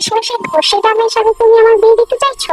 শেষমেশে ঘষে দামে হিসাবে তুমি আমার বিয়ে দিতে চাইছো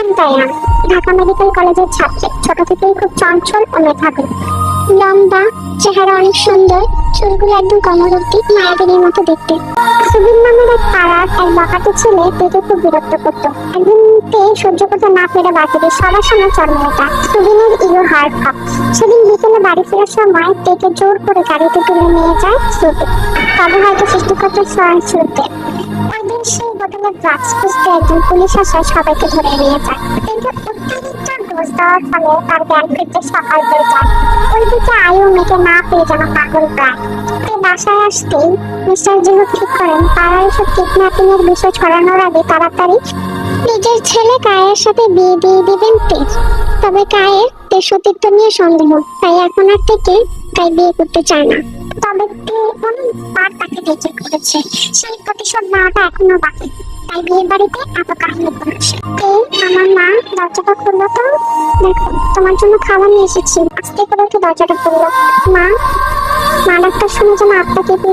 আমি তাইয়ান ঢাকা মেডিকেল কলেজের ছাত্রী, ছোট থেকেই খুব চঞ্চল ও মেধাবী। লম্বা চেহারা অনেক সুন্দর, চুলগুলো একদম কমর অব্দি মতো দেখতে। সুবিন নামের এক পাড়ার এক বাঁকাতে ছেলে পেটে খুব বিরক্ত করতো। একদিন তে সহ্য করতে না পেরে বাকিদের সবার সামনে মেয়েটা সুবিনের ইগো হার্ট কাপ সেদিন বিকেলে বাড়ি ফেরার সময় তেকে জোর করে গাড়িতে তুলে নিয়ে যায় সুবি তবে হয়তো সৃষ্টিকর্তার সহায় একদিন সেই হোটেলে ড্রাগস খুঁজতে একজন পুলিশ আসায় সবাইকে ধরে নিয়ে যায়। কিন্তু অত্যাধিক ডোজ দেওয়ার ফলে তার জ্ঞান ফিরতে সকাল হয়ে যায়। ওই দিকে আয়ু মেয়েকে না পেয়ে যেন পাগল প্রায়। বাসায় আসতেই মিস্টার জিহু ঠিক করেন পাড়ার এসব কিডন্যাপিং এর বিষয় ছড়ানোর আগে তাড়াতাড়ি নিজের ছেলে কায়ের সাথে বিয়ে দিয়ে দিবেন তে। তবে কায়ের তে সতীত্ব নিয়ে সন্দেহ, তাই এখন আর থেকে তাই বিয়ে করতে চায় না। তবে তে অনেকবার তাকে বেঁচে করেছে সেই প্রতিশোধ নেওয়াটা এখনও বাকি। তাই বিয়ে বাড়িতে এত কাহিনী করেছে এই, আমার মা দরজাটা খুললো তো। দেখো, তোমার জন্য খাবার নিয়ে এসেছি। আস্তে করে একটু দরজাটা খুললো। মা মা ডাক্তার শুনে যেন আত্মা কেঁপে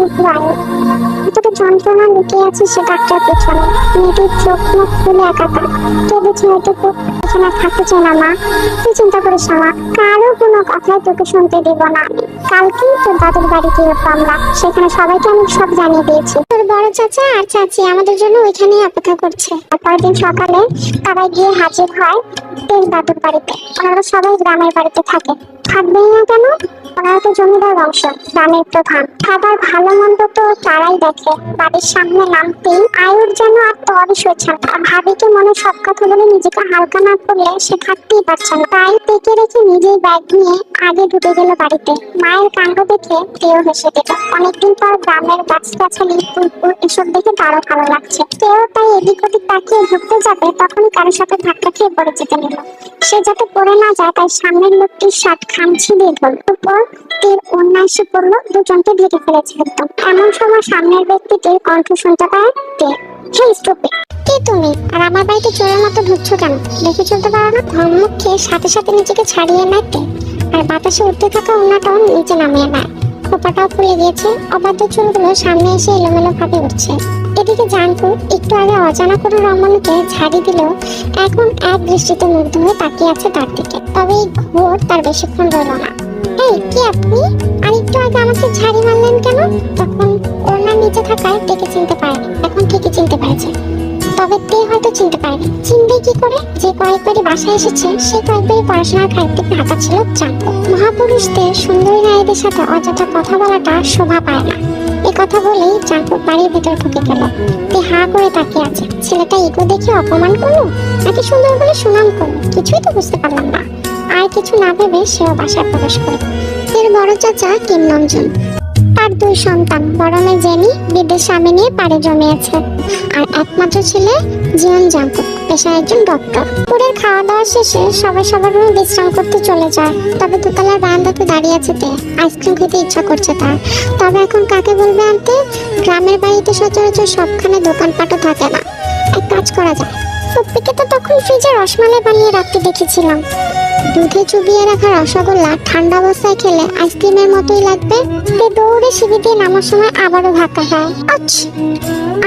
যন্ত্রণা লুকিয়ে আছে সে ডাক্তার পেছনে। মেয়েটির চোখ মুখ একাকার। কেঁদেছে থাকতে চায় না, মা? তুই চিন্তা করিস কারও কোনো কথাই তোকে শুনতে দেব না। কালকেই তোর দাদুর বাড়িতে উঠবো আমরা। সেখানে সবাইকে আমি সব জানিয়ে দিয়েছি। তোর বড় চাচা আর চাচি আমাদের জন্য ওইখানেই অপেক্ষা করছে। পরের দিন সকালে তারা গিয়ে হাজির হয় তেল দাদুর বাড়িতে। ওনারা সবাই গ্রামের বাড়িতে থাকে। থাকবেই না কেন? ওনারা তো জমিদার বংশ গ্রামের প্রধান। খাবার ভালো মন্দ তো তারাই দেখে। বাড়ির সামনে নামতেই আয়ুর যেন আর তরই সইছে আর ভাবিকে মনে সব কথা বলে নিজেকে হালকা না করলে সে থাকতেই পারছে না। তাই পেকে রেখে নিজেই ব্যাগ নিয়ে আগে ঢুকে গেল বাড়িতে। মায়ের কাণ্ড দেখে কেউ হেসে দিল। অনেকদিন পর গ্রামের গাছগাছালি ফুল এসব দেখে তারও ভালো লাগছে। কেউ তাই এদিক ওদিক তাকিয়ে ঢুকতে যাবে তখনই কারোর সাথে ধাক্কা খেয়ে পড়ে যেতে নিল। সে যাতে পড়ে না যায় তাই সামনের লোকটির শার্ট খামছি দিয়ে ধরল। উপর এমন সময় সামনের কণ্ঠ শুনতে তুমি? আর আমার বাড়িতে চোরের মতো কেন? দেখে চলতে পারো না? সাথে সাথে নিজেকে ছাড়িয়ে নেয় আর বাতাসে উঠতে থাকা অন্যটাও নিচে নামিয়ে নেয়। খোপাটাও ফুলে গিয়েছে অবাধ্য চুলগুলো সামনে এসে এলোমেলো ভাবে উঠছে। এদিকে জানকু একটু আগে অজানা করে রমণীকে ঝাড়ি দিল। এখন এক দৃষ্টিতে মুগ্ধ হয়ে তাকিয়ে আছে তার দিকে। তবে এই ঘোর তার বেশিক্ষণ রইল না। এই, কি আপনি? আর একটু আগে আমাকে ঝাড়ি মারলেন কেন? তখন ওনার নিচে থাকায় ডেকে চিনতে পারেনি। এখন ঠিকই চিনতে পেরেছে। তবে তে হয়তো চিনতে পারেনি। চিনবে কি করে? যে কয়েকবারই বাসায় এসেছে, সে কয়েকবারই পড়াশোনার খাইতে ঢাকা ছিল জানতো মহাপুরুষদের সুন্দরী নারীদের সাথে অযথা কথা বলাটা শোভা পায় না। কথা বলেই জানকু বাড়ির ভেতর ঢুকে গেল। তে হা করে তাকিয়ে আছে। ছেলেটা ইগো দেখে অপমান করল? নাকি সুন্দর বলে সুনাম করল? কিছুই তো বুঝতে পারলাম না। আর কিছু না ভেবে সেও বাসায় প্রবেশ করে এর বড় চাচা কিম দুই সন্তান, বড় মেয়ে জেনি বিদেশ স্বামী নিয়ে পাড়ে জমিয়েছে। আর একমাত্র ছেলে জিয়ন জাঙ্কুক পেশায় একজন ডক্টর। পুরের খাওয়া দাওয়া শেষে সবাই সবার রুমে বিশ্রাম করতে চলে যায়। তবে দোতলার বারান্দাতে দাঁড়িয়ে আছে তে, আইসক্রিম খেতে ইচ্ছা করছে তার। তবে এখন কাকে বলবে আনতে? গ্রামের বাড়িতে সচরাচর সবখানে দোকানপাটও থাকে না। এক কাজ করা যায়। সত্যিকে তো তখন ফ্রিজে রসমালাই বানিয়ে রাখতে দেখেছিলাম। দুধে চুবিয়ে রাখা রসগোল্লা ঠান্ডা অবস্থায় খেলে আইসক্রিমের মতোই লাগবে। তে দৌড়ে সিঁড়ি দিয়ে নামার সময় আবারও ধাক্কা খায়। আচ্ছা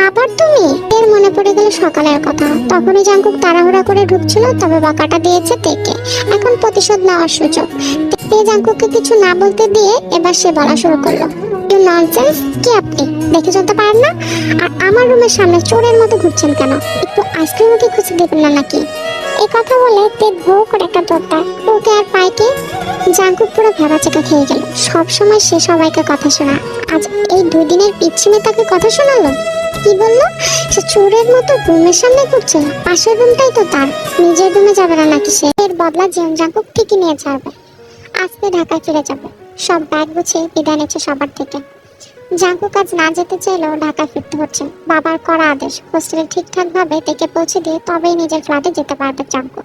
আবার তুমি? এর মনে পড়ে গেল সকালের কথা। তখনই জাঙ্কুক তাড়াহুড়া করে ঢুকছিল, তবে বকাটা দিয়েছে তেকে। এখন প্রতিশোধ নেওয়ার সুযোগ। তে জাঙ্কুককে কিছু না বলতে দিয়ে এবার সে বলা শুরু করল ইউ ননসেন্স কি আপনি? দেখে চলতে পারেন না? আর আমার রুমের সামনে চোরের মতো ঘুরছেন কেন? একটু আইসক্রিমও কি খুঁজে দেবেন না নাকি? এই কথা বলে তে ভৌ করে একটা দৌড় ওকে আর পাইকে জাঙ্কুক পুরো ভেবাচাকা খেয়ে গেল। সব সময় সে সবাইকে কথা শোনা। আজ এই দুই দিনের পিচ্ছিমে তাকে কথা শোনালো? কি বলল? সে চোরের মতো রুমের সামনে ঘুরছে। পাশের রুমটাই তো তার। নিজের রুমে যাবে না নাকি সে? এর বদলা জীবন জাঙ্কুক ঠিকই নিয়ে ছাড়বে। আজকে ঢাকায় ফিরে যাবে। সব ব্যাগ গুছিয়ে বিদায় নিচ্ছে সবার থেকে। জাঙ্কু কাজ না যেতে চাইলেও ঢাকা ফিরতে হচ্ছে। বাবার করা আদেশ। হোস্টেলে ঠিকঠাক ভাবে ডেকে পৌঁছে দিয়ে তবেই নিজের ফ্ল্যাটে যেতে পারবে জাঙ্কু।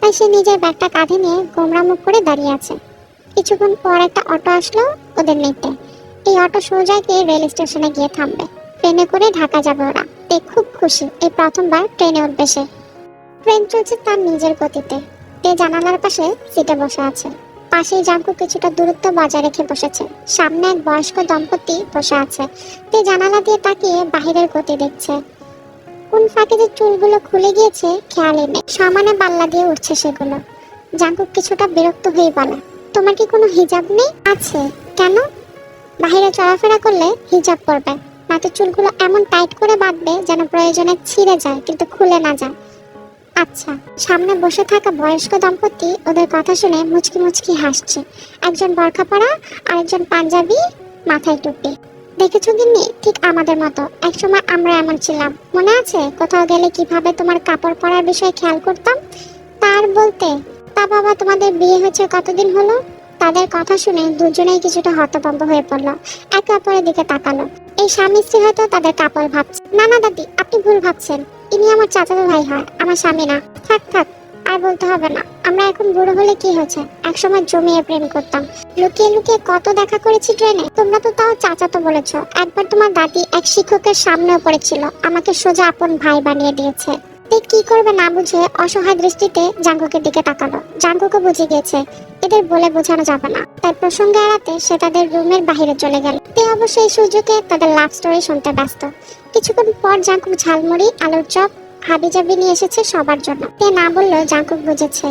তাই সে নিজের ব্যাগটা কাঁধে নিয়ে গোমরা মুখ করে দাঁড়িয়ে আছে। কিছুক্ষণ পর একটা অটো আসলো ওদের নিতে। এই অটো সোজা গিয়ে রেল স্টেশনে গিয়ে থামবে। ট্রেনে করে ঢাকা যাবে ওরা। তে খুব খুশি। এই প্রথমবার ট্রেনে উঠবে সে। ট্রেন চলছে তার নিজের গতিতে। তে জানালার পাশে সিটে বসে আছে। পাশেই জাঙ্কু কিছুটা দূরত্ব বজায় রেখে বসেছে। সামনে এক বয়স্ক দম্পতি বসে আছে। তে জানালা দিয়ে তাকিয়ে বাহিরের গতি দেখছে। কোন ফাঁকে যে চুলগুলো খুলে গিয়েছে, খেয়ালই নেই। সমানে পাল্লা দিয়ে উঠছে সেগুলো। জাঙ্কুক কিছুটা বিরক্ত হয়ে বলে, তোমার কি কোনো হিজাব নেই? আছে। কেন? বাইরে চলাফেরা করলে হিজাব পরবে। নয়তো চুলগুলো এমন টাইট করে বাঁধবে যেন প্রয়োজনে ছিঁড়ে যায়, কিন্তু খুলে না যায়। আচ্ছা সামনে বসে থাকা বয়স্ক দম্পতি ওদের কথা শুনে মুচকি মুচকি হাসছে। একজন বরখা পরা আরেকজন পাঞ্জাবি, মাথায় টুপি। দেখেছ গিন্নি, ঠিক আমাদের মতো। একসময় আমরা এমন ছিলাম। মনে আছে কোথাও গেলে কীভাবে তোমার কাপড় পরার বিষয়ে খেয়াল করতাম? তার বলতে, তা বাবা, তোমাদের বিয়ে হয়েছে কতদিন হলো? তাদের কথা শুনে দুজনেই কিছুটা হতভম্ব হয়ে পড়ল। একে অপরের দিকে তাকালো। এই স্বামী স্ত্রী হয়তো তাদের কাপড় ভাবছে। না না, দাদি, আপনি ভুল ভাবছেন। ইনি আমার চাচাতো ভাই, হয়, আমার স্বামী না। থাক থাক, আর বলতে হবে না। আমরা এখন বুড়ো হলে কি হয়েছে? একসময় জমিয়ে প্রেম করতাম। লুকিয়ে লুকিয়ে কত দেখা করেছি ট্রেনে। তোমরা তো তাও চাচাতো বলেছ। একবার তোমার দাদি এক শিক্ষকের সামনেও পড়েছিল আমাকে সোজা আপন ভাই বানিয়ে দিয়েছে। তে কি করবে না বুঝে অসহায় দৃষ্টিতে জাঙ্গুকের দিকে তাকালো। জাঙ্গুকে বুঝে গেছে এদের বলে বোঝানো যাবে না। তাই প্রসঙ্গে এড়াতে সে তাদের রুমের বাইরে চলে গেল। তে অবশ্য এই সুযোগে তাদের লাভ স্টোরি শুনতে ব্যস্ত। কিছুক্ষণ পর জাঙ্কুক ঝালমুড়ি, আলুর চপ, হাবিজাবি নিয়ে এসেছে সবার জন্য। তে না বললেও জাঙ্কুক বুঝেছে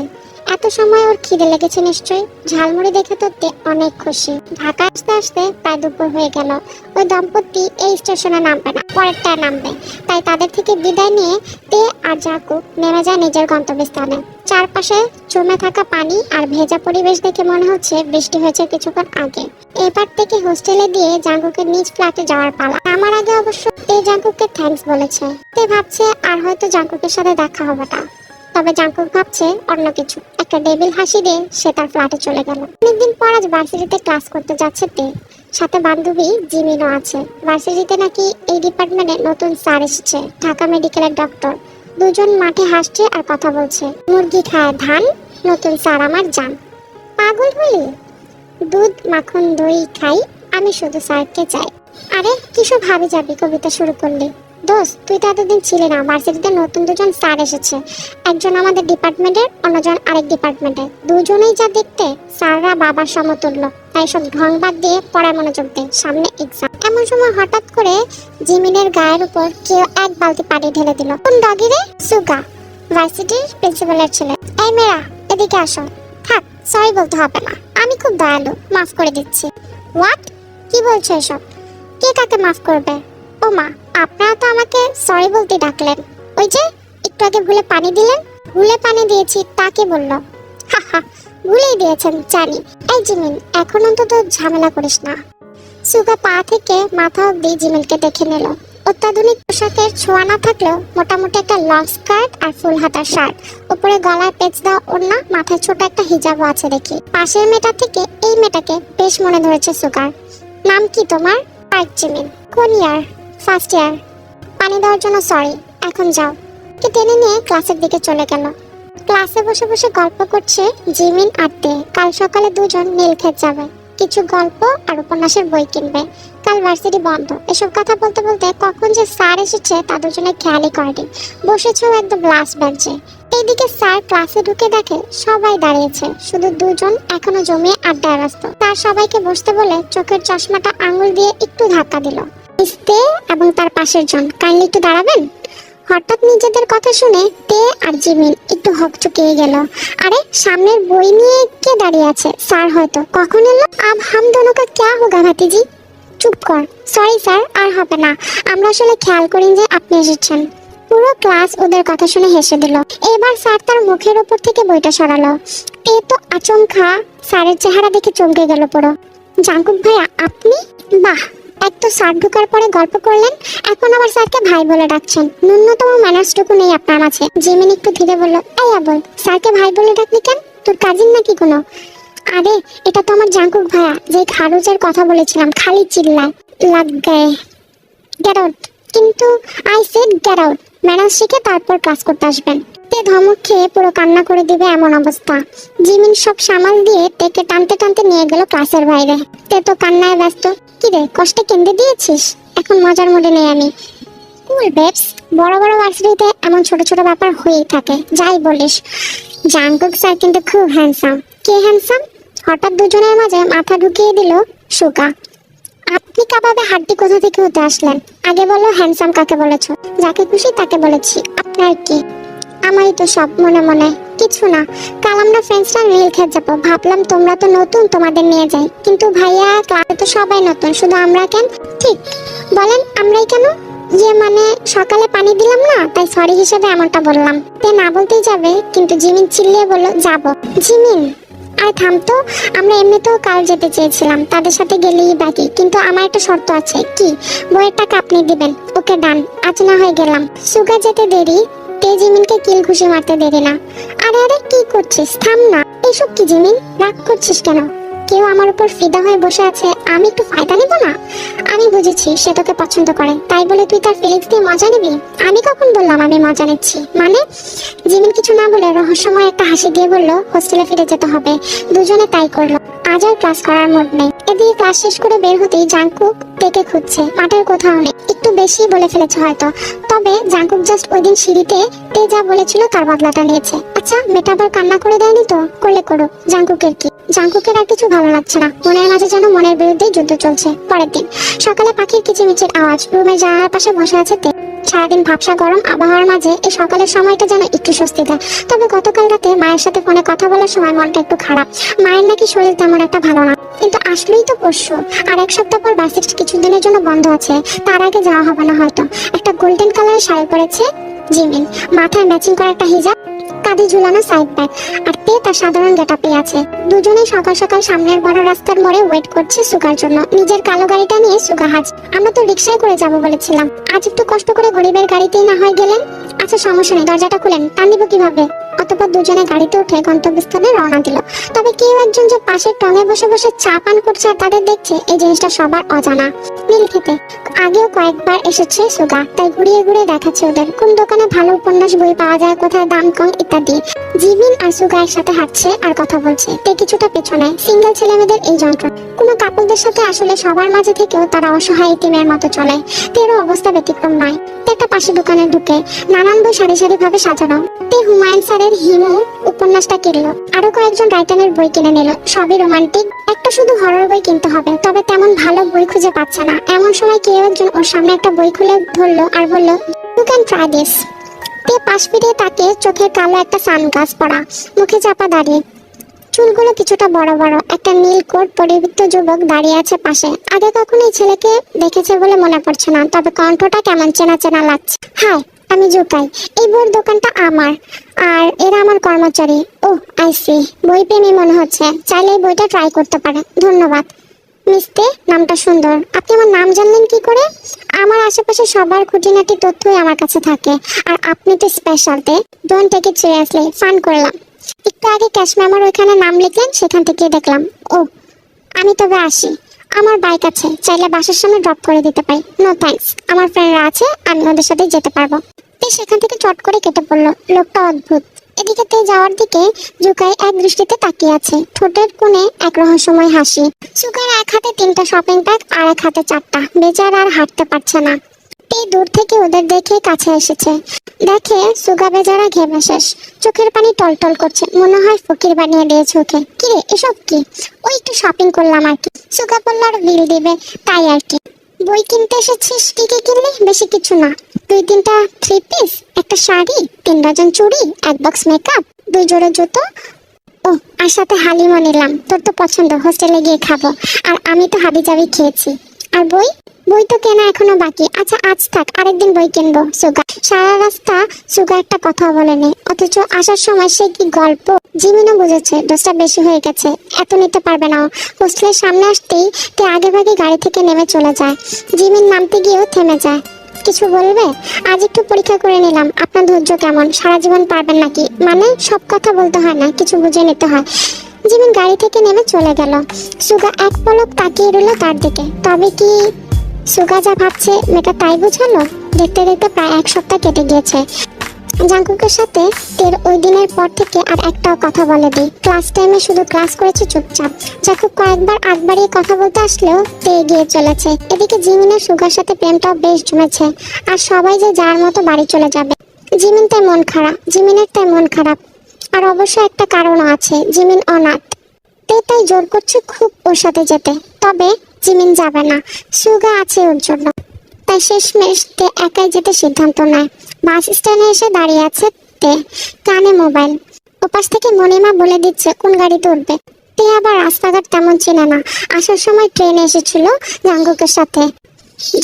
এত সময় ওর খিদে লেগেছে নিশ্চয়ই। ঝালমুড়ি দেখে তো অনেক খুশি। ঢাকা আসতে আসতে প্রায় দুপুর হয়ে গেল। ওই দম্পতি এই স্টেশনে নামবে না পরেরটায় নামবে। তাই তাদের থেকে বিদায় নিয়ে তে আর জাকুব নেমে যায় নিজের গন্তব্যস্থানে। চারপাশে জমে থাকা পানি আর ভেজা পরিবেশ দেখে মনে হচ্ছে বৃষ্টি হয়েছে কিছুক্ষণ আগে। এবার থেকে হোস্টেলে দিয়ে জাঙ্কুকের নিজ ফ্ল্যাটে যাওয়ার পালা। আমার আগে অবশ্য তে জাঙ্কুককে থ্যাঙ্কস বলেছে। তে ভাবছে আর হয়তো জাঙ্কুকের সাথে দেখা হবে না। তবে জাঙ্কুক ভাবছে অন্য কিছু। একটা ডেবিল হাসি দিয়ে সে তার ফ্ল্যাটে চলে গেল। অনেকদিন পর আজ ভার্সিটিতে ক্লাস করতে যাচ্ছে তে। সাথে বান্ধবী জিমিনও আছে। ভার্সিটিতে নাকি এই ডিপার্টমেন্টে নতুন স্যার এসেছে। ঢাকা মেডিকেলের ডক্টর। দুজন মাঠে হাসছে আর কথা বলছে। মুরগি খায় ধান, নতুন স্যার আমার জান। পাগল হলি? দুধ, মাখন, দই খাই, আমি শুধু স্যারকে চাই। আরে, কিসব ভাবে যাবি কবিতা শুরু করলি? দোস্ত, তুই তো এতদিন ছিলি না। ভার্সিটিতে নতুন দুজন স্যার এসেছে। একজন আমাদের ডিপার্টমেন্টের, অন্যজন আরেক ডিপার্টমেন্টের। দুজনেই যা দেখতে, স্যাররা বাবার সমতুল্য। তাই সব ঢং বাদ দিয়ে পড়ায় মনোযোগ দে সামনে এক্সাম এমন সময় হঠাৎ করে জিমিনের গায়ের উপর কেউ এক বালতি পানি ঢেলে দিল। কোন ডগি রে? সুগা, ভার্সিটির প্রিন্সিপালের ছেলে। এই মেয়েরা, এদিকে আসো। থাক, সরি বলতে হবে না। আমি খুব দয়ালু, মাফ করে দিচ্ছি। হোয়াট? কি বলছো এসব? কে কাকে মাফ করবে? ও মা আপনারা তো আমাকে সরি বলতে ডাকলেন। ওই যে, একটু আগে ভুলে পানি দিলেন? ভুলে পানি দিয়েছি, তাকে বলল। হা হা, ভুলেই দিয়েছেন, জানি। এই জিমিন, এখন অন্তত ঝামেলা করিস না। সুগা পা থেকে মাথা অব্দি জিমিনকে দেখে নিল। অত্যাধুনিক পোশাকের ছোঁয়া না থাকলেও মোটামুটি একটা লং স্কার্ট আর ফুল হাতার শার্ট উপরে গলায় পেঁচ দেওয়া ওড়না, মাথায় ছোট একটা হিজাবও আছে দেখি। পাশের মেয়েটা থেকে এই মেয়েটাকে বেশ মনে ধরেছে সুগার। নাম কি তোমার? Park Jimin. কোন ইয়ার ফার্স্ট ইয়ার পানি দেওয়ার জন্য সরি এখন যাও। কে টেনে নিয়ে ক্লাসের দিকে চলে গেল। ক্লাসে বসে বসে গল্প করছে জিমিন আর তে। কাল সকালে দুজন নীলক্ষেত যাবে। কিছু গল্প আর উপন্যাসের বই কিনবে। কাল ভার্সিটি বন্ধ। এসব কথা বলতে বলতে কখন যে স্যার এসেছে তা দুজনে খেয়ালই করেনি। বসেছেও একদম লাস্ট বেঞ্চে এইদিকে স্যার ক্লাসে ঢুকে দেখে সবাই দাঁড়িয়েছে। শুধু দুজন এখনও জমিয়ে আড্ডায় ব্যস্ত। তার সবাইকে বসতে বলে চোখের চশমাটা আঙুল দিয়ে একটু ধাক্কা দিল। ইস্তে এবং তার পাশের জন কাইন্ডলি একটু দাঁড়াবেন? হঠাৎ নিজেদের কথা শুনে তে আর জিমিন একটু হকচকিয়ে গেল। আরে, সামনের বই নিয়ে কে দাঁড়িয়ে আছে? স্যার হয়তো। কখন এলো? আব হাম দোনো কা ক্যা হোগা ভাতিজি? চুপ কর। সরি স্যার, আর হবে না। আমরা আসলে খেয়াল করি যে আপনি এসেছেন। পুরো ক্লাস ওদের কথা শুনে হেসে দিল। এবার স্যার তার মুখের উপর থেকে বইটা সরালো। এ তো আচমকা স্যারের চেহারা দেখে চমকে গেল পুরো। জাঙ্কুক ভাইয়া, আপনি? বাহ! এক তো স্যার ঢোকার পরে গল্প করলেন, এখন আবার স্যারকে ভাই বলে ডাকছেন। ন্যূনতম ম্যানার্সটুকু নেই আপনার মাঝে। জিমিন একটু ধীরে বলল, এই আবল, স্যারকে ভাই বলে ডাকলি কেন? তোর কাজিন নাকি কোনো? আরে, এটা তো আমার জাঙ্কুক ভাইয়া যে খারুজের কথা বলেছিলাম, খালি চিল্লায়। লাগ গায়ে গেট আউট কিন্তু I said get out manners শিখে তারপর ক্লাস করতে আসবেন। তে ধমক খেয়ে পুরো কান্না করে দিবে এমন অবস্থা। জিমিন সব সামাল দিয়ে তেকে টানতে টানতে নিয়ে গেল ক্লাসের বাইরে। তে তো কান্নায় ব্যস্ত কি রে কষ্টে কেঁদে দিয়েছিস? এখন মজার মুডে নেই আমি। কুল বেবস বড় বড় ভার্সিটিতে এমন ছোট ছোট ব্যাপার হয়েই থাকে, যাই বলিস। জাঙ্কুক স্যার কিন্তু খুব হ্যান্ডসাম কে হ্যান্ডসাম হঠাৎ দুজনের মাঝে মাথা ঢুকিয়ে দিল সুকা। আপনি কাবাবে হাড্ডি কোথা থেকে হতে আসলেন? আগে বলো হ্যান্ডসাম কাকে বলেছ। যাকে খুশি তাকে বলেছি। আপনার কি? আমারই তো সব মনে মনে। কিছু না, কাল আমরা ফ্রেন্ডসরা নীল খেয়ে যাব। ভাবলাম তোমরা তো নতুন তোমাদের নিয়ে যাই। কিন্তু ভাইয়া ক্লাসে তো সবাই নতুন, শুধু আমরা কেন? ঠিক, বলেন, আমরাই কেন? যে মানে সকালে পানি দিলাম না? তাই সরি হিসেবে এমনটা বললাম। তে না বলতেই যাবে, কিন্তু জিমিন চিল্লিয়ে বলল, যাব। জিমিন? আর থাম তো, আমরা এমনিতেও কাল যেতে চেয়েছিলাম। তাদের সাথে গেলেই বাকি। কিন্তু আমার একটা শর্ত আছে। কি? বইয়ের টাকা আপনি দিবেন। ওকে ডান, আজ না হয়ে গেলাম। সুগা যেতে দেরি তে জিমিনকে কিল ঘুষি মারতে দেরি না? আরে আরে, কি করছিস? থাম না। এসব কি জিমিন? রাগ করছিস কেন? কেউ আমার উপর ফিদা হয়ে বসে আছে, আমি একটু ফায়দা নিব না? আমি বুঝেছি সে তোকে পছন্দ করে, তাই বলে তুই তার ফিলিংস দিয়ে মজা নিবি? আমি কখন বললাম আমি মজা নিচ্ছি? মানে? জিমিন কিছু না বলে রহস্যময় একটা হাসি দিয়ে বলল, হোস্টেলে ফিরে যেতে হবে। দুজনে তাই করল। আজ আর ক্লাস করার মুড নেই। এদিকে ক্লাস শেষ করে বের হতেই খুঁজছে। মাঠের কোথাও নেই। একটু বেশি বলে ফেলেছে হয়তো। তবে জাংকুক জাস্ট ওই দিন সিঁড়িতে যা বলেছিল তার বদলাটা নিয়েছে। আচ্ছা মেয়েটা আবার কান্না করে দেয়নি তো? করলে করো জাংকুকের কি? জাংকুকের আর কিছু ভালো লাগছে না। মনের মাঝে যেন মনের বিরুদ্ধে যুদ্ধ চলছে। পরের দিন, সকালে পাখির কিচিমিচির আওয়াজ রুমের জানালার পাশে বসে আছে তে। সারাদিন ভাবসা গরম আবহাওয়ার মাঝে এই সকালের সময়টা যেন একটু স্বস্তি দেয়। তবে গতকাল রাতে মায়ের সাথে ফোনে কথা বলার সময় মনটা একটু খারাপ। মায়ের নাকি শরীর তেমন একটা ভালো না। কিন্তু আসলেই তো পরশু আর এক সপ্তাহ পর বাসিট কিছুদিনের জন্য বন্ধ আছে। তার আগে যাওয়া হবে না হয়তো। একটা গোল্ডেন কালারের শাড়ি পরেছে জিমিন। মাথায় ম্যাচিং করা একটা হিজাব। কাঁধে ঝুলানো সাইড ব্যাগ আর তে তার সাধারণ গেটাপে আছে। দুজনেই সকাল সকাল সামনের বড় রাস্তার মোড়ে ওয়েট করছে সুগার জন্য। নিজের কালো গাড়িটা নিয়ে সুগা, হাজ, আমরা তো রিক্সায় করে যাব বলেছিলাম। আজ একটু কষ্ট করে গরিবের গাড়িতেই না হয় গেলেন? আচ্ছা সমস্যা নেই, দরজাটা খুলেন। টান দিব কীভাবে? অতপর দুজনে গাড়িতে উঠে গন্তব্যস্থলে রওনা দিল। তবে কেউ একজন যে পাশের টনে বসে বসে চা পান করছে তাদের দেখছে এই জিনিসটা সবার অজানা। নীল খেতে। আগেও কয়েকবার এসেছে সুগা, তাই ঘুরিয়ে ঘুরিয়ে দেখাচ্ছে ওদের। কোন দোকানে ভালো উপন্যাস বই পাওয়া যায়, কোথায় দাম কম ইত্যাদি। জিবিন আর সুগা একসাথে হাঁটছে আর কথা বলছে। তে কিছুটা পেছনে, সিঙ্গেল ছেলে মেয়েদের এই যন্ত্র কোনো কাপলদের সাথে আসলে সবার মাঝে থেকেও তারা অসহায় ইতিমের মতো চলে। তেরও অবস্থা ব্যতিক্রম নয়। একটা পাশে দোকানে ঢুকে নানান বই সারি সারি ভাবে সাজানো। তে হুমায়ুন স্যারের হিমু উপন্যাসটা কিনলো। আরও কয়েকজন রাইটারের বই কিনে নিল। সবই রোমান্টিক। একটা শুধু হরর বই কিনতে হবে, তবে তেমন ভালো বই খুঁজে পাচ্ছে না। এমন সময় কেউ একজন ওর সামনে একটা বই খুলে ধরলো আর বলল ইউ ক্যান ট্রাই দিস তে পাশ ফিরিয়ে তাকে চোখের কালো একটা সানগ্লাস পরা, মুখে চাপা দাঁড়িয়ে। চুলগুলো কিছুটা বড় বড়, একটা নীল কোট পরিবৃত্ত যুবক দাঁড়িয়ে আছে পাশে। আগে কখনো এই ছেলেকে দেখেছে বলে মনে পড়ছে না, তবে কণ্ঠটা কেমন চেনা চেনা লাগছে। হাই, আমি জুকাই। এই বইয়ের দোকানটা আমার, আর এরা আমার কর্মচারী। ও আই সি বই প্রেমী মনে হচ্ছে, চাইলে বইটা ট্রাই করতে পারে। ধন্যবাদ। মিস্তে, নামটা সুন্দর। আপনি আমার নাম জানলেন কি করে? আমার আশেপাশে সবার খুঁটিনাটি তথ্যই আমার কাছে থাকে। আর আপনি তো স্পেশালতে don't take it seriously fun করলাম। একটু আগে ক্যাশ মেমোর ওইখানে নাম লিখলেন, সেখান থেকে দেখলাম, ও, আমি তবে আসি। আমার বাইক আছে, চাইলে বাসার সামনে ড্রপ করে দিতে পারি। নো থ্যাঙ্কস আমার ফ্রেন্ডরা আছে, আমি ওদের সাথে যেতে পারব। তে সেখান থেকে চট করে কেটে পড়ল। লোকটা অদ্ভুত। এদিকে তে যাওয়ার দিকে জুকাই এক দৃষ্টিতে তাকিয়ে আছে। ঠোঁটের কোণে এক রহস্যময় হাসি। সুকার এক হাতে তিনটা শপিং ব্যাগ আর এক হাতে চারটা। বেচার আর হাঁটতে পারছে না। তে দূর থেকে ওদের দেখে কাছে এসেছে। দেখে সুগা বেচারা ঘেমে শেষ। চোখের পানি টলটল করছে। মনে হয় ফকির বানিয়ে দিয়েছে ওকে। কিরে, এসব কি? ওই একটু শপিং করলাম আর কি। সুগা বলল বিল দিবে? তাই আর কি। বই কিনতে এসেছিস কি কিনলে? বেশি কিছু না। দুই তিনটা থ্রি পিস একটা শাড়ি, তিন ডজন চুড়ি, এক বক্স মেকআপ দুই জোড়া জুতো। ও, আর সাথে হালিমও নিলাম। তোর তো পছন্দ হোস্টেলে গিয়ে খাব। আর আমি তো হাবি জাবি খেয়েছি। আর বই? বই তো কেনা এখনও বাকি। আচ্ছা আজ থাক, আরেকদিন বই কিনবো সুগা সারা রাস্তা সুগা একটা কথা বলেনি, অথচ আসার সময় সে কি গল্প? জিমিনও বুঝেছে ডোজটা বেশি হয়ে গেছে, এত নিতে পারবে না হোস্টেলের সামনে আসতেই তে আগে ভাগে গাড়ি থেকে নেমে চলে যায়। জিমিন নামতে গিয়েও থেমে যায়। কিছু বলবে? আজ একটু পরীক্ষা করে নিলাম, আপনার ধৈর্য কেমন? সারা জীবন পারবেন নাকি? মানে সব কথা বলতে হয় না, কিছু বুঝে নিতে হয়। জিমিন গাড়ি থেকে নেমে চলে গেল। সুগা এক পলক তাকিয়ে রইল তার দিকে। তবে কি সুগা যা ভাবছে মেয়েটা তাই বুঝালো? দেখতে দেখতে প্রায় এক সপ্তাহ কেটে গিয়েছে। জাঙ্কুকের সাথে তের ওই দিনের পর থেকে আর একটাও কথা বলেনি। ক্লাস টাইমে শুধু ক্লাস করেছে চুপচাপ। জাঙ্কুক কয়েকবার আগ কথা বলতে আসলেও তে এগিয়ে চলেছে। এদিকে জিমিনের সুগার সাথে প্রেমটাও বেশ জমেছে। আর সবাই যে যার মতো বাড়ি চলে যাবে। জিমিন তাই মন খারাপ। জিমিনের তাই মন খারাপ। আর অবশ্য একটা কারণও আছে, জিমিন অনাথ। তে তাই জোর করছে খুব ওর সাথে যেতে, তবে জিমিন যাবে না, সুগা আছে ওর জন্য। তাই শেষমেশ তে একাই যেতে সিদ্ধান্ত নেয়। বাস স্ট্যান্ডে এসে দাঁড়িয়ে আছে তে, কানে মোবাইল। ওপাশ থেকে মনিমা বলে দিচ্ছে, কোন গাড়িতে উঠবে তে আবার রাস্তাঘাট তেমন চেনে না। আসার সময় ট্রেনে এসেছিল জাঙ্গুকের সাথে।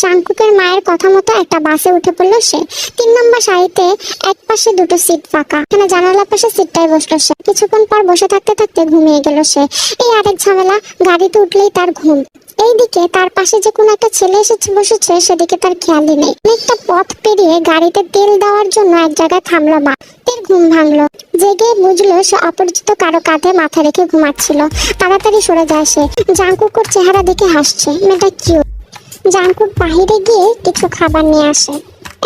জাঙ্কুকের মায়ের কথা মতো একটা বাসে উঠে পড়ল সে। তিন নম্বর সারিতে এক পাশে দুটো সিট ফাঁকা। এখানে জানালার পাশে সিটটাই বসল সে। কিছুক্ষণ পর বসে থাকতে থাকতে ঘুমিয়ে গেল সে। এই আরেক ঝামেলা, গাড়িতে উঠলেই তার ঘুম। এইদিকে তার পাশে যে কোনো একটা ছেলে এসেছে বসেছে, সেদিকে তার খেয়ালই নেই। অনেকটা পথ পেরিয়ে গাড়িতে তেল দেওয়ার জন্য এক জায়গায় থামলো মা। তের ঘুম ভাঙলো। জেগে বুঝলো সে অপরিচিত কারও কাঁধে মাথা রেখে ঘুমাচ্ছিল। তাড়াতাড়ি সরে যায় সে। জাঙ্কুকোর চেহারা দেখে হাসছে। মেয়েটা কিউট জাঙ্কুক বাহিরে গিয়ে কিছু খাবার নিয়ে আসে।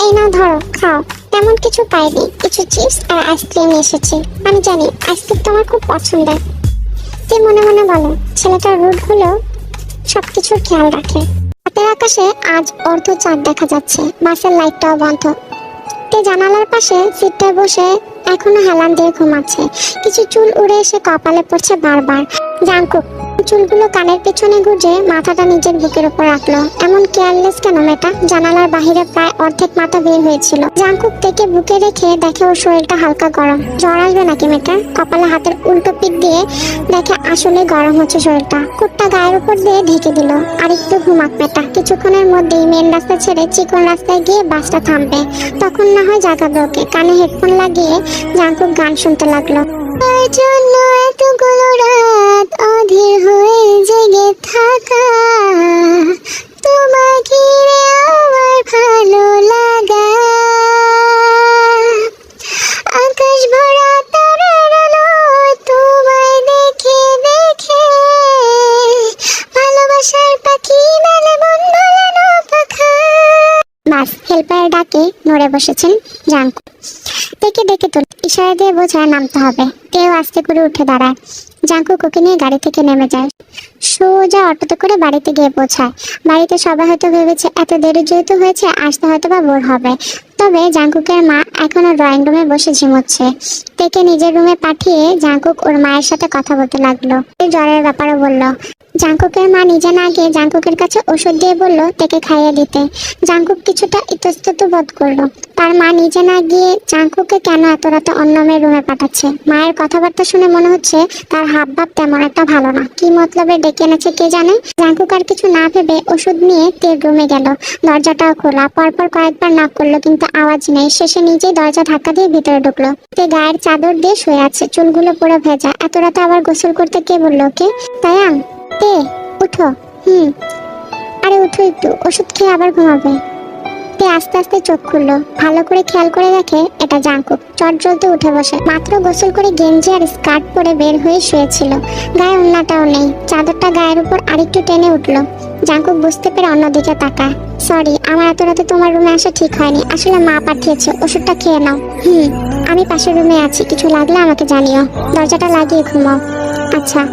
এই নাও ধরো, খাও। তেমন কিছু পাইনি। কিছু চিপস আর আইসক্রিম এসেছে। আমি জানি আইসক্রিম তোমার খুব পছন্দের। তে মনে মনে বলে, ছেলেটা রুড হলেও সবকিছুর খেয়াল রাখে। রাতের আকাশে আজ অর্ধ চাঁদ দেখা যাচ্ছে। বাসের লাইটটাও বন্ধ। তে জানালার পাশে সিটটায় বসে এখনও হেলান দিয়ে ঘুমাচ্ছে। কিছু চুল উড়ে এসে কপালে পড়ছে বারবার। জাঙ্কুক চুলগুলো কানের পেছনে গুজে মাথাটা নিজের বুকের উপর রাখল। এমন কেয়ারলেস কেন মেয়েটা? জানালার বাহিরে প্রায় অর্ধেক মাথা বের হয়েছিল। জাঙ্কুক থেকে বুকে রেখে দেখে ওর শরীরটা হালকা গরম। জ্বর আসবে নাকি মেয়েটা? কপালে হাতের উল্টো পিঠ দিয়ে দেখে আসলে গরম হচ্ছে শরীরটা। কুটটা গায়ের উপর দিয়ে ঢেকে দিল। আর একটু ঘুমাক মেয়েটা। কিছুক্ষণের মধ্যেই মেন রাস্তা ছেড়ে চিকন রাস্তায় গিয়ে বাসটা থামবে। তখন না হয় জাগাবে ওকে। কানে হেডফোন লাগিয়ে জাঙ্কুক গান শুনতে লাগল। জন্য এতগুলো রাত অধীর হয়ে জেগে থাকা। ঘিরে আমার ভালো লাগা। আকাশ ভরা তারার আলো তোমায় দেখে দেখে। ভালোবাসার পাখি মেলে মন ভোলানো পাখা। বাস, হেল্পার ডাকে নড়ে বসেছেন জাঙ্কু। ডেকে ডেকে তোল। ইশারা দিয়ে বোঝায় নামতে হবে। কেউ আস্তে করে উঠে দাঁড়ায়। জাঙ্কু কোকে নিয়ে গাড়ি থেকে নেমে যায়। সোজা অটোতে করে বাড়িতে গিয়ে পৌঁছায়। বাড়িতে সবাই হয়তো ভেবেছে এত দেরি যেহেতু হয়েছে, আসতে হয়তো বা বোর হবে। তবে জাঙ্কুকের মা এখনও ড্রয়িং রুমে বসে ঝিমোচ্ছে। তেকে নিজের রুমে পাঠিয়ে জাঙ্কুক ওর মায়ের সাথে কথা বলতে লাগল। জ্বরের ব্যাপারও বলল। জাঙ্কুকের মা নিজে না গিয়ে জাঙ্কুকের কাছে ওষুধ দিয়ে বলল, তেকে খাইয়ে দিতে। জাঙ্কুক কিছুটা ইতস্তত বোধ করল। তার মা নিজে না গিয়ে জাঙ্কুকে কেন এত রাতে অন্য মেয়ের রুমে পাঠাচ্ছে? মায়ের কথাবার্তা শুনে মনে হচ্ছে তার হাব ভাব তেমন একটা ভালো না। কি মতলবে ডেকে এনেছে কে জানে? জাঙ্কুক আর কিছু না ভেবে ওষুধ নিয়ে তের রুমে গেল। দরজাটাও খোলা। পরপর কয়েকবার নক করল, কিন্তু আওয়াজ নেই। শেষে নিজেই দরজা ধাক্কা দিয়ে ভিতরে ঢুকলো। তে গায়ের চাদর দিয়ে শুয়ে আছে। চুলগুলো পুরো ভেজা। এত রাতে আবার গোসল করতে কে বলল কে তায়াং তে উঠো, হুম। আরে উঠো একটু, ওষুধ খেয়ে আবার ঘুমাবে। তে আস্তে আস্তে চোখ খুললো, ভালো করে খেয়াল করে দেখে এটা জাঙ্কুক। চট জ্বলতে উঠে বসে। মাত্র গোসল করে গেঞ্জি আর স্কার্ট পরে বের হয়ে শুয়েছিল। গায়ে ওন্নাটাও নেই। চাদরটা গায়ের উপর আরেকটু টেনে উঠল। জাঙ্কুক বুঝতে পেরে অন্যদিকে তাকায়। সরি আমার এত রাতে তোমার রুমে আসা ঠিক হয়নি। আসলে মা পাঠিয়েছে, ওষুধটা খেয়ে নাও। হুম, আমি পাশের রুমে আছি। কিছু লাগলে আমাকে জানিও। দরজাটা লাগিয়ে ঘুমাও। আচ্ছা।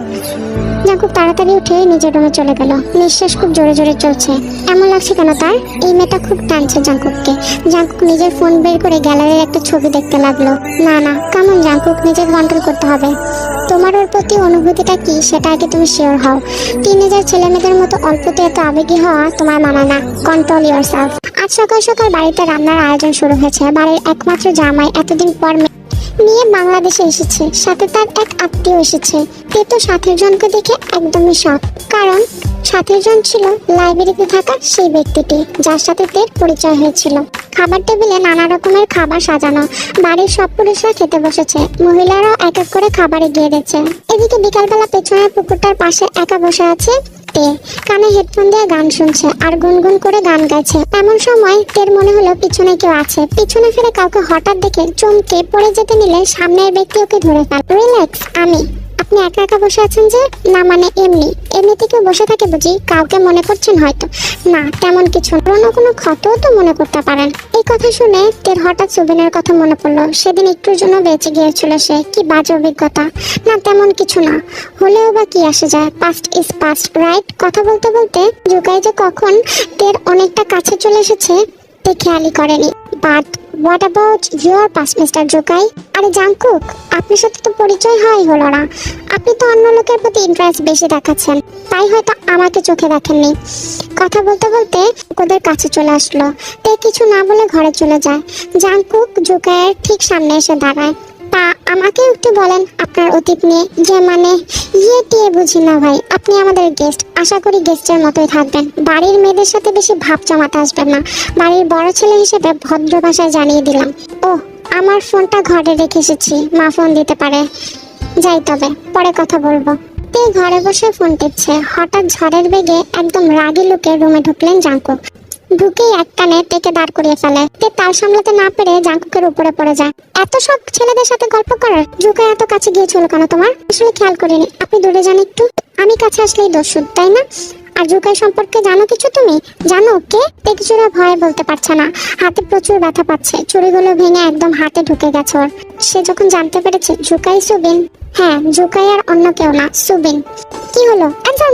জাঙ্কুক তাড়াতাড়ি উঠে নিজের রুমে চলে গেল। নিঃশ্বাস খুব জোরে জোরে চলছে। এমন লাগছে কেন তার? এই মেয়েটা খুব টানছে জাঙ্কুককে। জাঙ্কুক নিজের ফোন বের করে গ্যালারির একটা ছবি দেখতে লাগল। না না, কেমন জাঙ্কুক কন্ট্রোল করতে হবে। তোমার ওর প্রতি অনুভূতিটা কি, সেটা আগে তুমি শিওর হও। টিনেজার ছেলে মেয়েদের মতো অল্পতে এত আবেগী হওয়া তোমার মানা না। কন্ট্রোল ইয়োর সেলফ আজ সকাল সকাল বাড়িতে রান্নার আয়োজন শুরু হয়েছে। বাড়ির একমাত্র জামাই এতদিন পর নিয়ে বাংলাদেশে এসেছে। সাথে তার এক আত্মীয় এসেছে। তে তো সাথের জনকে দেখে একদমই শখ কারণ সাথের জন ছিল লাইব্রেরিতে থাকা সেই ব্যক্তিটি, যার সাথে তের পরিচয় হয়েছিল। খাবার টেবিলে নানা রকমের খাবার সাজানো, বাড়ির সব পুরুষরা খেতে বসেছে। মহিলারাও এক এক করে খাবার এগিয়ে দিচ্ছে এদিকে বিকালবেলা পেছনের পুকুরটার পাশে একা বসে আছে তে কানে হেডফোন দিয়ে গান শুনছে আর গুনগুন করে গান গাইছে। এমন সময় তের মনে হলো পিছনে কেউ আছে। পিছনে ফিরে কাউকে হঠাৎ দেখে চমকে পড়ে যেতে নিলে সামনের ব্যক্তি ওকে ধরে ফেল। রিল্যাক্স, আমি। আপনি একা একা বসে আছেন যে? না মানে এমনি। এমনিতে কেউ বসে থাকে বুঝি। কাউকে মনে করছেন হয়তো। না, তেমন কিছু না। কোনো ক্ষতও তো মনে করতে পারেন। এই কথা শুনে তের হঠাৎ সুবিনের কথা মনে পড়ল। সেদিন একটুর জন্য বেঁচে গিয়েছিল সে। কি বাজে অভিজ্ঞতা। না, তেমন কিছু না। হলেও বা কি আসে যায়। পাস্ট ইজ পাস্ট রাইট কথা বলতে বলতে জুকাই যে কখন তের অনেকটা কাছে চলে এসেছে, তে খেয়ালই করেনি। But what about your pass mister জোকাই আরে জাংকুক আপনার সাথে তো পরিচয় হয় হলো না। আপনি তো অন্য লোকের প্রতি ইন্টারেস্ট বেশি দেখাচ্ছেন। তাই হয়তো আমাকে চোখে দেখেননি। কথা বলতে বলতে ওদের কাছে চলে আসলো। তে কিছু না বলে ঘরে চলে যায়। জাংকুক জোকাইয়ের ঠিক সামনে এসে দাঁড়ায়। তা আমাকে একটু বলেন আপনার অতীত নিয়ে। যে মানে ইয়ে টিয়ে বুঝি না ভাই, আপনি আমাদের গেস্ট আশা করি গেস্টের মতোই থাকবেন। বাড়ির মেয়েদের সাথে বেশি ভাব জমাতে আসবেন না। বাড়ির বড় ছেলে হিসেবে ভদ্র ভাষায় জানিয়ে দিলাম। ও আমার ফোনটা ঘরে রেখে এসেছি, মা ফোন দিতে পারে। যাই তবে, পরে কথা বলব। ঘরে বসে ফোন টিপছে। হঠাৎ ঝড়ের বেগে একদম রাগী লোকে রুমে ঢুকলেন জাঙ্কুক ঢুকেই এক টানে টেকে দাঁড় করিয়ে ফেলে। তে তাল সামলাতে না পেরে জাঙ্কুকের উপরে পড়ে যায়। এত সব ছেলেদের সাথে গল্প করার জুকে এত কাছে গিয়েছিল কেন তোমার? আসলে খেয়াল করিনি। আপনি দূরে যান একটু। আমি কাছে আসলেই দোষ তাই না? আর জুকাই সম্পর্কে জানো কিছু তুমি? জানো কে? তে কিছুটা ভয়ে বলতে পারছে না। হাতে প্রচুর ব্যথা পাচ্ছে। চুড়িগুলো ভেঙে একদম হাতে ঢুকে গেছে ওর। সে যখন জানতে পেরেছে জুকাই সুবিন হ্যাঁ জুকাই আর অন্য কেউ না, সুবিন। কি হলো? অ্যান্সার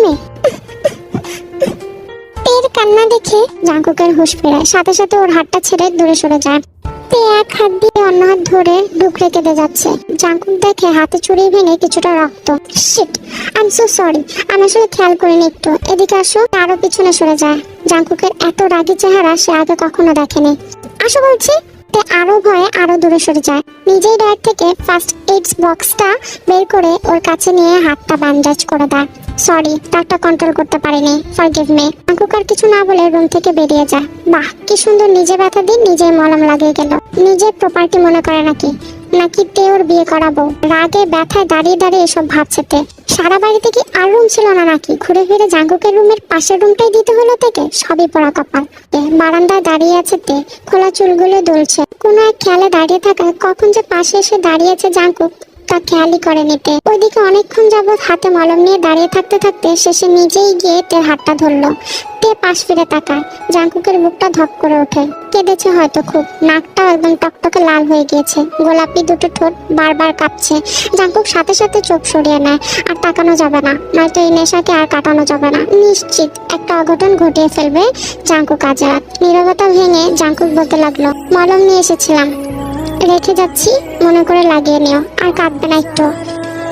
মি তের কান্না দেখে জাঙ্কুকের হুঁশ ফেরায়। সাথে সাথে ওর হাতটা ছেড়ে দূরে সরে যায়। এক হাত দিয়ে অন্য হাত ধরে কেঁদে যাচ্ছে। জাঙ্কুক দেখে হাতে ভেঙে কিছুটা রক্ত। শিট আই সো সরি আমি আসলে খেয়াল করিনি একটু। এদিকে আসো পিছনে সরে যায়। জাঙ্কুকের এত রাগী চেহারা সে আগে কখনো দেখেনি। আসো বলছি, তে আরও ভয়ে আরও দূরে সরে যায়। নিজেই ডয়ার থেকে ফার্স্ট এইডস বক্সটা বের করে ওর কাছে নিয়ে হাতটা ব্যান্ডেজ করে দেয়। সরি তারটা কন্ট্রোল করতে পারিনি। ফরগিভ মি আঙ্কুক আর কিছু না বলে রুম থেকে বেরিয়ে যায়। বাহ, কি সুন্দর নিজে ব্যথা দিয়ে নিজে মলম লাগিয়ে গেল। নিজের প্রপার্টি মনে করে নাকি? নাকি তে ওর বিয়ে করাবো? রাগে, ব্যথায় দাঁড়িয়ে দাঁড়িয়ে এসব ভাবছে তে। সারা বাড়িতে কি আর রুম ছিল না নাকি? ঘুরে ফিরে জাঙ্কুকের রুমের পাশের রুমটাই দিতে হলো থেকে? সবই পড়া কপাল। বারান্দায় দাঁড়িয়ে আছে তে। খোলা চুলগুলো দুলছে। কোনো এক খেয়ালে দাঁড়িয়ে থাকায় কখন যে পাশে এসে দাঁড়িয়ে আছে জাঙ্কুক। তা খেয়ালই করে নিতে। ওইদিকে অনেকক্ষণ যাবৎ হাতে মলম নিয়ে দাঁড়িয়ে থাকতে থাকতে শেষে নিজেই গিয়ে তের হাতটা ধরলো। তে পাশ ফিরে তাকায় জাঙ্কুকের বুকটা ধপ করে ওঠে। কেঁদেছে হয়তো খুব, নাকটাও একদম টকটকে লাল হয়ে গিয়েছে। গোলাপি দুটো ঠোঁট বারবার কাঁপছে। জাঙ্কুক সাথে সাথে চোখ সরিয়ে নেয়, আর তাকানো যাবে না। নয়তো এই নেশাকে আর কাটানো যাবে না। নিশ্চিত একটা অঘটন ঘটিয়ে ফেলবে জাঙ্কুক আজ রাত। নীরবতা ভেঙে জাঙ্কুক বলতে লাগল, মলম নিয়ে এসেছিলাম। রেখে যাচ্ছি, মনে করে লাগিয়ে নিও, আর কাঁদবে না একটু।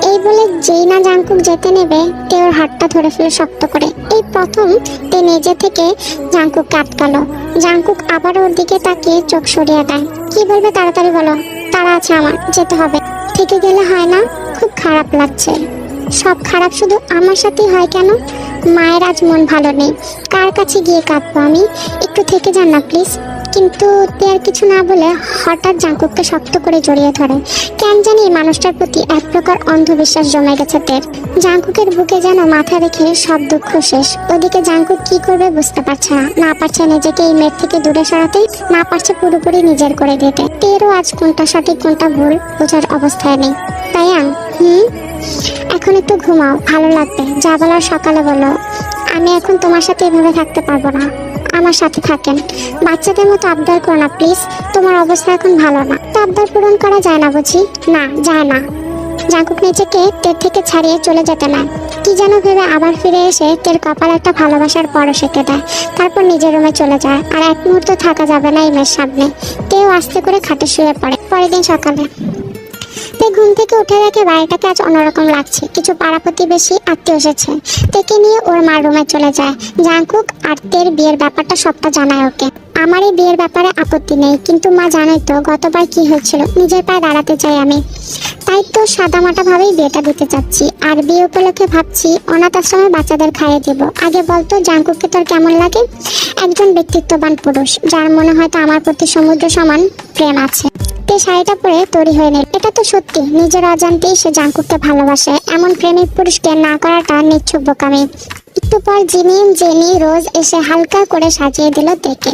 এই বলে যেই না জাঙ্কুক যেতে নেবে, তে ওর হাতটা ধরে ফেলে শক্ত করে। এই প্রথম তে নিজে থেকে জাঙ্কুককে আটকালো। জাঙ্কুক আবার ওর দিকে তাকিয়ে চোখ সরিয়ে দেয়। কি বলবে তাড়াতাড়ি বলো, তারা আছে আমার, যেতে হবে। থেকে গেলে হয় না, খুব খারাপ লাগছে। সব খারাপ শুধু আমার সাথেই হয় কেন? মায়ের আজ মন ভালো নেই। কার কাছে গিয়ে কাঁদবো আমি? একটু থেকে যান না, প্লিজ। কিন্তু তে আর কিছু না বলে হঠাৎ জাঙ্কুককে শক্ত করে জড়িয়ে ধরে। কেন জানি মানুষটার প্রতি এক প্রকার অন্ধবিশ্বাস জমে গেছে তের। জাঙ্কুকের বুকে যেন মাথা রেখে সব দুঃখ শেষ। ওদিকে জাঙ্কুক কি করবে বুঝতে পারছে না। না পারছে নিজেকে এই মেয়ের থেকে দূরে সরাতে না পারছে পুরোপুরি নিজের করে দিতে। তেরও আজ কোনটা সঠিক, কোনটা ভুল বোঝার অবস্থায় নেই। তাই হুম? এখন একটু ঘুমাও, ভালো লাগবে। যা বলার সকালে বলো। আমি এখন তোমার সাথে এভাবে থাকতে পারব না। আমার সাথে থাকেন। বাচ্চাদের মতো আবদার করো না, প্লিজ। তোমার অবস্থা এখন ভালো না। তো আবদার পূরণ করা যায় না বুঝি? না, যায় না। জাঙ্কুক নিজেকে তের থেকে ছাড়িয়ে চলে যেতে না কি যেন ভেবে আবার ফিরে এসে তের কপাল একটা ভালোবাসার পরশ এঁকে দেয়। তারপর নিজের রুমে চলে যায়। আর এক মুহূর্ত থাকা যাবে না এই মেয়ের সামনে। তেও আস্তে করে খাটে শুয়ে পড়ে। পরের দিন সকালে। তে ঘুম থেকে উঠে দেখে বাড়িটাকে আজ অন্যরকম লাগছে। কিছু পাড়া প্রতিবেশী আত্মীয় এসেছে। তেকে নিয়ে ওর মার রুমে চলে যায়। জাঙ্কুক আর তের বিয়ের ব্যাপারটা সবটা জানায় ওকে। আমার এই বিয়ের ব্যাপারে আপত্তি নেই, কিন্তু মা জানোই তো গতবার কি হয়েছিল। নিজের পায়ে দাঁড়াতে চাই আমি। তাই তো সাদামাটা ভাবেই বিয়েটা দিতে চাচ্ছি। আর বিয়ে উপলক্ষে ভাবছি অনাথ আশ্রমে বাচ্চাদের খাইয়ে দেব। আগে বলতো জাঙ্কুককে তোর কেমন লাগে? একজন ব্যক্তিত্ববান পুরুষ, যার মনে হয়তো আমার প্রতি সমুদ্র সমান প্রেম আছে। তে শাড়িটা পরে তৈরি হয়ে নিল এটা তো সত্যি, নিজের অজান্তেই সে জাঙ্কুককে ভালোবাসে। এমন প্রেমিক পুরুষকে না করাটা নিচ্ছুক বোকামি। একটু পর জেনি রোজ এসে হালকা করে সাজিয়ে দিল দেখে।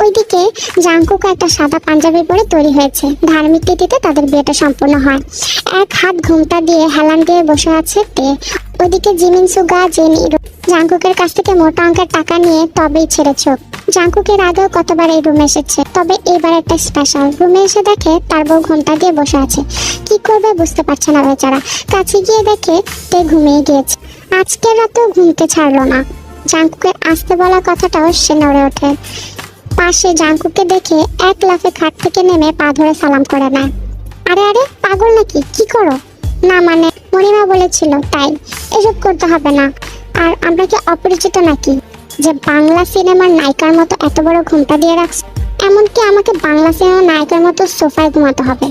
ওইদিকে জাঙ্কুক একটা সাদা পাঞ্জাবি পরে তৈরি হয়েছে। ধার্মিক তিথিতে তাদের বিয়েটা সম্পূর্ণ হয়। এক হাত ঘুমটা দিয়ে হেলান দিয়ে বসে আছে তে। ওইদিকে জিমিন সুগা, জেনি জাঙ্কুকের কাছ থেকে মোটা অঙ্কের টাকা নিয়ে তবেই ছেড়ে চোখ। জাঙ্কুকের আগেও কতবার এই রুমে এসেছে, তবে এবার একটা স্পেশাল রুমে এসে দেখে তার বউ ঘুমটা দিয়ে বসে আছে। কি করবে বুঝতে পারছে না বেচারা। কাছে গিয়ে দেখে তে ঘুমিয়ে গিয়েছে। আজকের রাতেও ঘুমতে ছাড়লো না। জাঙ্কুকে আসতে বলা কথাটাও সে নড়ে ওঠে। পাশে জাঙ্কুকে দেখে এক লাফে খাট থেকে নেমে পা ধরে সালাম করে নেয়। আরে আরে, পাগল নাকি? কি করো? না মানে মণিমা বলেছিল, তাই। এসব করতে হবে না। আর আমরা কি অপরিচিত নাকি? যে বাংলা সিনেমার নায়িকার মতো এত বড় ঘুমটা দিয়ে রাখছো, এমনকি আমাকে বাংলা সিনেমার নায়িকার মতো সোফায় ঘুমাতে হবে।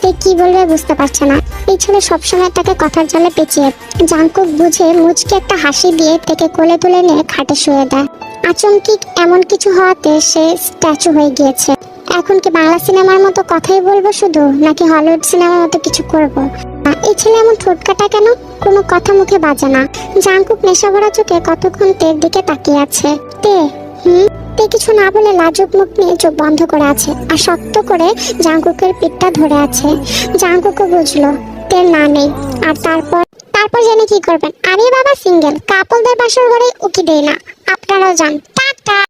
তে কি বলবে বুঝতে পারছে না। এই ছেলে সবসময় তাকে কথার জলে পেঁচিয়ে জাঙ্কুক বুঝে মুচকে একটা হাসি দিয়ে তাকে কোলে তুলে নিয়ে খাটে শুয়ে দেয়। আচমকি এমন কিছু হওয়াতে সে স্ট্যাচু হয়ে গিয়েছে। এখন কি বাংলা সিনেমার মতো কথাই বলব শুধু, নাকি হলিউড সিনেমার মতো কিছু করব? এই ছেলে এমন ঠোঁটকাটা কেন? কোনো কথা মুখে বাজে না। জাঙ্কুক নেশা ভরা চোখে কতক্ষণ তের দিকে তাকিয়ে আছে। তে, হুম? তে কিছু না বলে লাজুক মুখ নিয়ে চোখ বন্ধ করে আছে আর শক্ত করে জাঙ্কুকের পিঠটা ধরে আছে। জাঙ্কুকও বুঝলো তের না নেই। আর তারপর তারপর জেনে কি করবেন? আমি বাবা সিঙ্গেল কাপলদের বাসর ঘরে উকি দেই না। আপনারাও যান।